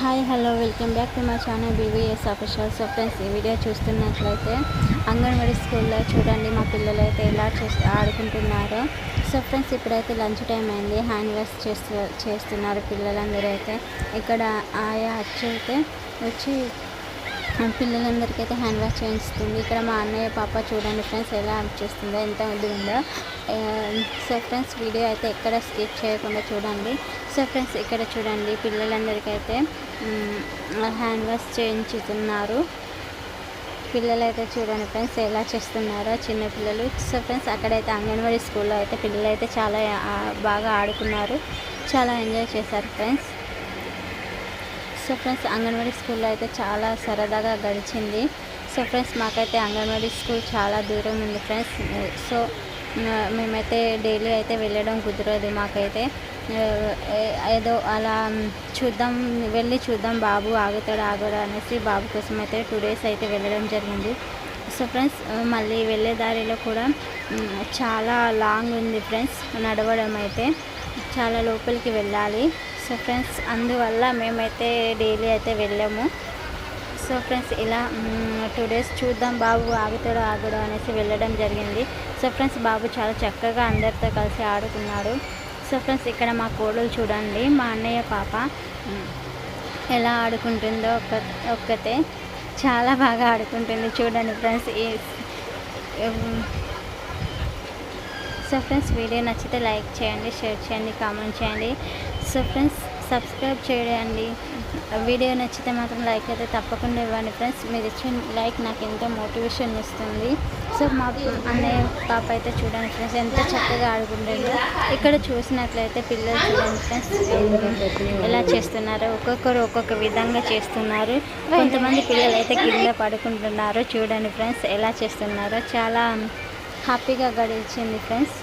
Hi hello welcome back to మా channel BVS official so friends ఈ video చూస్తున్నట్లయితే అంగన్వాడీ స్కూల్లో చూడండి మా పిల్లలు అయితే ఎలా చేస్తూ ఆడుకుంటున్నారో. సో ఫ్రెండ్స్ ఇప్పుడైతే లంచ్ టైం అయింది. హ్యాండ్ వాష్ చేస్తూ చేస్తున్నారు పిల్లలందరూ అయితే. ఇక్కడ ఆయా వచ్చి అయితే వచ్చి పిల్లలందరికీ అయితే హ్యాండ్ వాష్ చేయిస్తుంది. ఇక్కడ మా అన్నయ్య పాప చూడండి ఫ్రెండ్స్ ఎలా యాక్ట్ చేస్తుందో ఎంత ఉంది. ఉందో సో ఫ్రెండ్స్ వీడియో అయితే ఎక్కడ స్కిప్ చేయకుండా చూడండి. సో ఫ్రెండ్స్ ఇక్కడ చూడండి పిల్లలందరికీ అయితే హ్యాండ్ వాష్ చేయించుతున్నారు. పిల్లలు అయితే చూడండి ఫ్రెండ్స్ ఎలా చేస్తున్నారో చిన్నపిల్లలు సో ఫ్రెండ్స్ అక్కడైతే అంగన్వాడీ స్కూల్లో అయితే పిల్లలు అయితే చాలా బాగా ఆడుకున్నారు. చాలా ఎంజాయ్ చేశారు ఫ్రెండ్స్. సో ఫ్రెండ్స్ అంగన్వాడీ స్కూల్లో అయితే చాలా సరదాగా గడిచింది. సో ఫ్రెండ్స్ మాకైతే అంగన్వాడీ స్కూల్ చాలా దూరం ఉంది ఫ్రెండ్స్. సో మేమైతే డైలీ అయితే వెళ్ళడం కుదరదు మాకైతే. ఏదో అలా చూద్దాం వెళ్ళి చూద్దాం బాబు ఆగుతాడు ఆగడు అనేసి బాబు కోసం అయితే టూ డేస్ అయితే వెళ్ళడం జరిగింది. సో ఫ్రెండ్స్ మళ్ళీ వెళ్ళే దారిలో కూడా చాలా లాంగ్ ఉంది ఫ్రెండ్స్ నడవడం అయితే. చాలా లోపలికి వెళ్ళాలి. సో ఫ్రెండ్స్ అందువల్ల మేమైతే డైలీ అయితే వెళ్ళాము. సో ఫ్రెండ్స్ ఇలా టూ డేస్ చూద్దాం బాబు ఆగుతాడో ఆగడో అనేసి వెళ్ళడం జరిగింది. సో ఫ్రెండ్స్ బాబు చాలా చక్కగా అందరితో కలిసి ఆడుకున్నాడు. సో ఫ్రెండ్స్ ఇక్కడ మా కోడలు చూడండి మా అన్నయ్య పాప ఎలా ఆడుకుంటుందో ఒక్క ఒక్కతే చాలా బాగా ఆడుకుంటుంది చూడండి ఫ్రెండ్స్. ఈ సో ఫ్రెండ్స్ వీడియో నచ్చితే లైక్ చేయండి షేర్ చేయండి కామెంట్ చేయండి. సో ఫ్రెండ్స్ సబ్స్క్రైబ్ చేయండి. వీడియో నచ్చితే మాత్రం లైక్ అయితే తప్పకుండా ఇవ్వండి ఫ్రెండ్స్. మీరు ఇచ్చిన లైక్ నాకు ఎంతో మోటివేషన్ ఇస్తుంది. సో మా అన్నయ్య పాప అయితే చూడండి ఫ్రెండ్స్ ఎంత చక్కగా ఆడుకుంటుందో. ఇక్కడ చూసినట్లయితే పిల్లలు చూడండి ఫ్రెండ్స్ ఎలా చేస్తున్నారో. ఒక్కొక్కరు ఒక్కొక్క విధంగా చేస్తున్నారు. కొంతమంది పిల్లలు అయితే కింద పడుకుంటున్నారు. చూడండి ఫ్రెండ్స్ ఎలా చేస్తున్నారో. చాలా హ్యాపీగా గడిచింది ఫ్రెండ్స్.